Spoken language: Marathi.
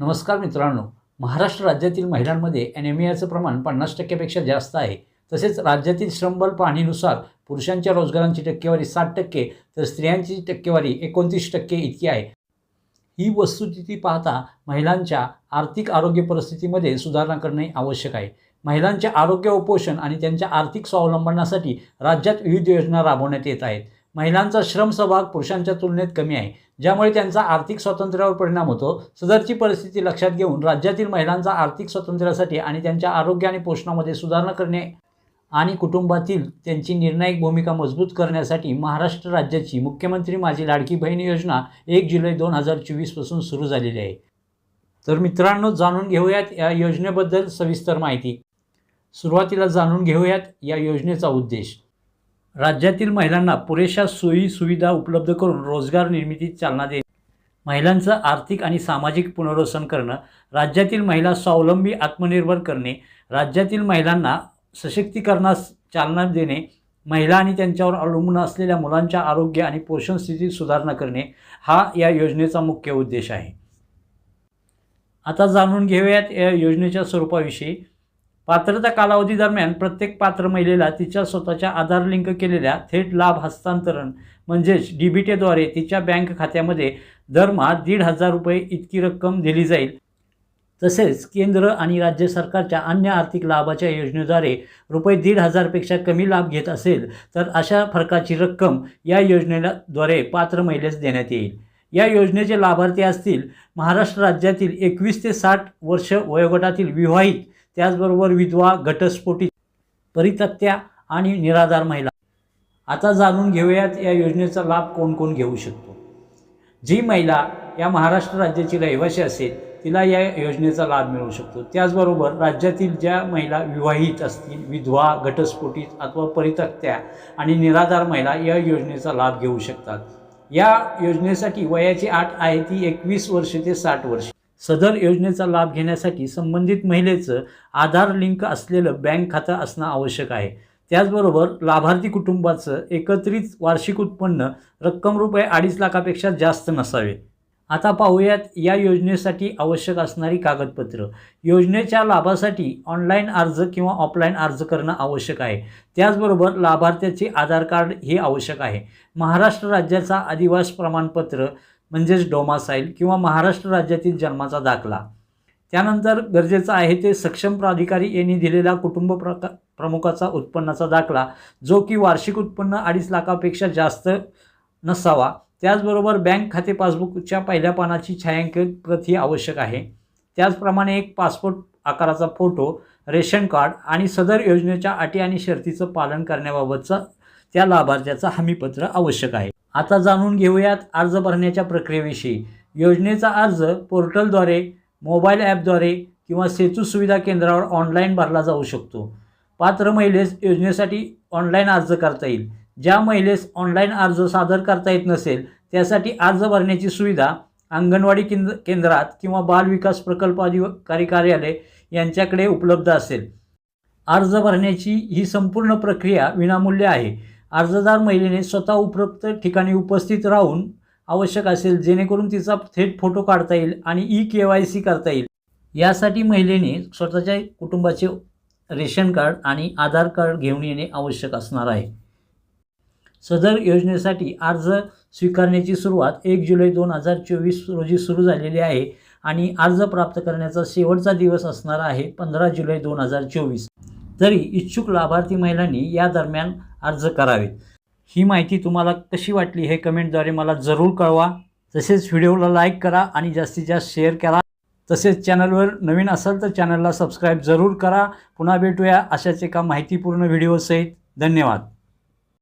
नमस्कार मित्रांनो. महाराष्ट्र राज्यातील महिलांमध्ये ॲनेमियाचं प्रमाण पन्नास टक्क्यापेक्षा जास्त आहे. तसेच राज्यातील श्रमबल पाहणीनुसार पुरुषांच्या रोजगारांची टक्केवारी साठ टक्के तर स्त्रियांची टक्केवारी एकोणतीस टक्के इतकी आहे. ही वस्तुस्थिती पाहता महिलांच्या आर्थिक आरोग्य परिस्थितीमध्ये सुधारणा करणे आवश्यक आहे. महिलांचे आरोग्य उपोषण आणि त्यांच्या आर्थिक स्वावलंबनासाठी राज्यात विविध योजना राबवण्यात येत आहेत. महिलांचा श्रम सहभाग पुरुषांच्या तुलनेत कमी आहे ज्यामुळे त्यांचा आर्थिक स्वातंत्र्यावर परिणाम होतो. सदरची परिस्थिती लक्षात घेऊन राज्यातील महिलांचा आर्थिक स्वातंत्र्यासाठी आणि त्यांच्या आरोग्य आणि पोषणामध्ये सुधारणा करणे आणि कुटुंबातील त्यांची निर्णायक भूमिका मजबूत करण्यासाठी महाराष्ट्र राज्याची मुख्यमंत्री माझी लाडकी बहीण योजना एक जुलै दोन हजार चोवीसपासून सुरू झालेली आहे. तर मित्रांनो जाणून घेऊयात या योजनेबद्दल सविस्तर माहिती. सुरुवातीला जाणून घेऊयात या योजनेचा उद्देश. राज्यातील महिलांना पुरेशा सोयी सुविधा उपलब्ध करून रोजगार निर्मितीत चालना देणे. महिलांचं आर्थिक आणि सामाजिक पुनर्वसन करणं राज्यातील महिला स्वावलंबी आत्मनिर्भर करणे राज्यातील महिलांना सशक्तीकरणास चालना देणे महिला आणि त्यांच्यावर अवलंबून असलेल्या मुलांच्या आरोग्य आणि पोषण स्थितीत सुधारणा करणे हा या योजनेचा मुख्य उद्देश आहे. आता जाणून घेऊयात या योजनेच्या स्वरूपाविषयी. पात्रता कालावधी दरम्यान प्रत्येक पात्र महिलेला तिच्या स्वतःच्या आधार लिंक केलेल्या थेट लाभ हस्तांतरण म्हणजेच डी बी टीद्वारे तिच्या बँक खात्यामध्ये दरमहा दीड हजार रुपये इतकी रक्कम दिली जाईल. तसेच केंद्र आणि राज्य सरकारच्या अन्य आर्थिक लाभाच्या योजनेद्वारे रुपये दीड हजारपेक्षा कमी लाभ घेत असेल तर अशा फरकाची रक्कम या योजनेद्वारे पात्र महिलेस देण्यात येईल. या योजनेचे लाभार्थी असतील महाराष्ट्र राज्यातील एकवीस ते साठ वर्ष वयोगटातील विवाहित त्याचबरोबर विधवा घटस्फोटी परितक्त्या आणि निराधार महिला. आता जाणून घेऊयात या योजनेचा लाभ कोण कोण घेऊ शकतो? जी महिला या महाराष्ट्र राज्याची रहिवासी असेल तिला या योजनेचा लाभ मिळू शकतो. त्याचबरोबर राज्यातील ज्या महिला विवाहित असतील विधवा घटस्फोटीत अथवा परितक्त्या आणि निराधार महिला या योजनेचा लाभ घेऊ शकतात. या योजनेसाठी वयाची आठ आहे ती एकवीस वर्ष ते साठ वर्ष. सदर योजनेचा लाभ घेण्यासाठी संबंधित महिलेचं आधार लिंक असलेलं बँक खातं असणं आवश्यक आहे. त्याचबरोबर लाभार्थी कुटुंबाचं एकत्रित वार्षिक उत्पन्न रक्कम रुपये अडीच लाखापेक्षा जास्त नसावे. आता पाहूयात या योजनेसाठी आवश्यक असणारी कागदपत्र. योजनेच्या लाभासाठी ऑनलाईन अर्ज किंवा ऑफलाईन अर्ज करणं आवश्यक आहे. त्याचबरोबर लाभार्थ्याचे आधार कार्ड हे आवश्यक आहे. महाराष्ट्र राज्याचा अधिवास प्रमाणपत्र म्हणजेच डोमासाईल किंवा महाराष्ट्र राज्यातील जन्माचा दाखला. त्यानंतर गरजेचं आहे ते सक्षम प्राधिकारी यांनी दिलेला कुटुंब प्रका प्रमुखाचा उत्पन्नाचा दाखला जो की वार्षिक उत्पन्न अडीच लाखापेक्षा जास्त नसावा. त्याचबरोबर बँक खाते पासबुकच्या पहिल्या पानाची छायांकित प्रती आवश्यक आहे. त्याचप्रमाणे एक पासपोर्ट आकाराचा फोटो रेशन कार्ड आणि सदर योजनेच्या अटी आणि शर्तीचं पालन करण्याबाबतचा त्या लाभार्थ्याचं हमीपत्र आवश्यक आहे. आता जाणून घेऊयात अर्ज भरण्याच्या प्रक्रियेविषयी. योजनेचा अर्ज पोर्टलद्वारे मोबाईल ॲपद्वारे किंवा सेतू सुविधा केंद्रावर ऑनलाईन भरला जाऊ शकतो. पात्र महिलेस योजनेसाठी ऑनलाईन अर्ज करता येईल. ज्या महिलेस ऑनलाईन अर्ज सादर करता येत नसेल त्यासाठी अर्ज भरण्याची सुविधा अंगणवाडी केंद्र केंद्रात किंवा बाल विकास प्रकल्प अधिकारी कार्यालय यांच्याकडे उपलब्ध असेल. अर्ज भरण्याची ही संपूर्ण प्रक्रिया विनामूल्य आहे. अर्जदार महिलेने स्वतः उपरोक्त ठिकाणी उपस्थित राहून आवश्यक असेल जेणेकरून तिचा थेट फोटो काढता येईल आणि ई के वाय सी करता येईल. यासाठी महिलेने स्वतःच्या कुटुंबाचे रेशन कार्ड आणि आधार कार्ड घेऊन येणे आवश्यक असणार आहे. सदर योजनेसाठी अर्ज स्वीकारण्याची सुरुवात एक जुलै दोन हजार चोवीस रोजी सुरू झालेली आहे आणि अर्ज प्राप्त करण्याचा शेवटचा दिवस असणार आहे पंधरा जुलै दोन हजार चोवीस. तरी इच्छुक लाभार्थी महिलांनी या दरम्यान अर्ज करावेत. ही माहिती तुम्हाला कशी वाटली हे कमेंटद्वारे मला जरूर कळवा. तसेच व्हिडिओला लाईक करा आणि जास्तीत जास्त शेअर करा. तसेच चॅनलवर नवीन असाल तर चॅनलला सबस्क्राईब जरूर करा. पुन्हा भेटूया अशाच एका माहितीपूर्ण व्हिडिओसहित. धन्यवाद.